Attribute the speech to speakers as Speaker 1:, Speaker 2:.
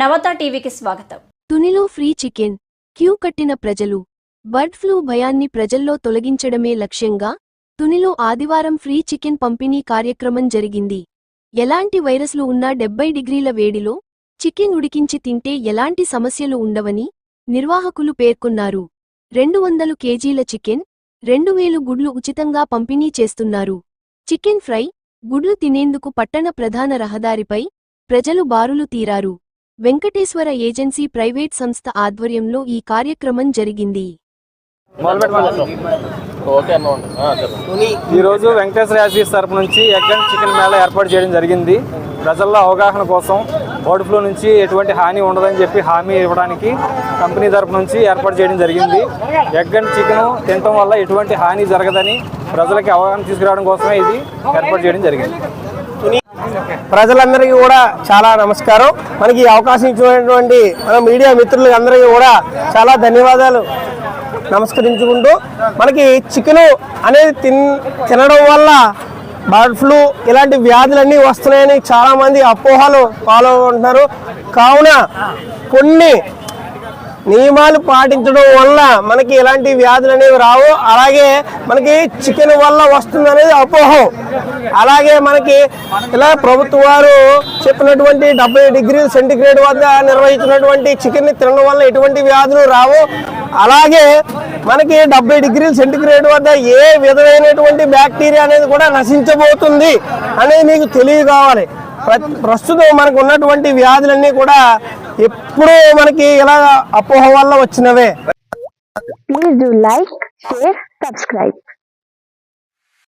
Speaker 1: నవత టీవీకి స్వాగతం.
Speaker 2: తునిలో free chicken queue కట్టిన ప్రజలు. బర్డ్ ఫ్లూ భయాన్ని ప్రజల్లో తొలగించడమే లక్ష్యంగా తునిలో ఆదివారం ఫ్రీ చికెన్ పంపిణీ కార్యక్రమం జరిగింది. ఎలాంటి వైరస్లు ఉన్నా డెబ్బై డిగ్రీల వేడిలో చికెన్ ఉడికించి తింటే ఎలాంటి సమస్యలు ఉండవని నిర్వాహకులు పేర్కొన్నారు. రెండు వందలు కేజీల చికెన్ రెండు వేలు గుడ్లు ఉచితంగా పంపిణీ చేస్తున్నారు. చికెన్ ఫ్రై గుడ్లు తినేందుకు పట్టణ ప్రధాన రహదారిపై ప్రజలు బారులు తీరారు. వెంకటేశ్వర ఏజెన్సీ ప్రైవేట్ సంస్థ ఆధ్వర్యంలో ఈ కార్యక్రమం జరిగింది.
Speaker 3: ఓకే అన్న ఉండు. ఆ, చెప్పండి
Speaker 4: ఈ రోజు వెంకటేశ్వర యాసీస్ తరపు నుంచి ఎగ్ అండ్ చికెన్ మేళ ఏర్పాటు చేయడం జరిగింది. ప్రజల్లో అవగాహన కోసం బర్డ్ ఫ్లూ నుంచి ఎటువంటి హాని ఉండదని చెప్పి హామీ ఇవ్వడానికి కంపెనీ తరపు నుంచి ఏర్పాటు చేయడం జరిగింది. ఎగ్ అండ్ చికెన్ తినటం వల్ల ఎటువంటి హాని జరగదని ప్రజలకి అవగాహన తీసుకురావడం కోసమే ఇది ఏర్పాటు చేయడం జరిగింది.
Speaker 5: ప్రజలందరికీ కూడా చాలా నమస్కారం. మనకి ఈ అవకాశం ఇచ్చినటువంటి మన మీడియా మిత్రులకి అందరికీ కూడా చాలా ధన్యవాదాలు నమస్కరించుకుంటూ. మనకి చికెన్ అనేది తిన్ తినడం వల్ల బర్డ్ ఫ్లూ ఇలాంటి వ్యాధులన్నీ వస్తున్నాయని చాలామంది అపోహలు ఫాలో అవుతుంటారు కావున కొన్ని నియమాలు పాటించడం వల్ల మనకి ఎలాంటి వ్యాధులు అనేవి రావు. అలాగే మనకి చికెన్ వల్ల వస్తుంది అనేది అపోహం. అలాగే మనకి ఇలా ప్రభుత్వ వారు చెప్పినటువంటి డెబ్బై డిగ్రీ సెంటిగ్రేడ్ వద్ద నిర్వహించినటువంటి చికెన్ తినడం వల్ల ఎటువంటి వ్యాధులు రావు. అలాగే మనకి డెబ్బై డిగ్రీల సెంటిగ్రేడ్ వద్ద ఏ విధమైనటువంటి బ్యాక్టీరియా అనేది కూడా నశించబోతుంది అనేది మీకు తెలియకావాలి ప్ర- ప్రస్తుతం మనకు ఉన్నటువంటి వ్యాధులన్నీ కూడా ఎప్పుడూ మనకి ఇలా అపోహ వల్ల వచ్చినవే.
Speaker 6: Like subscribe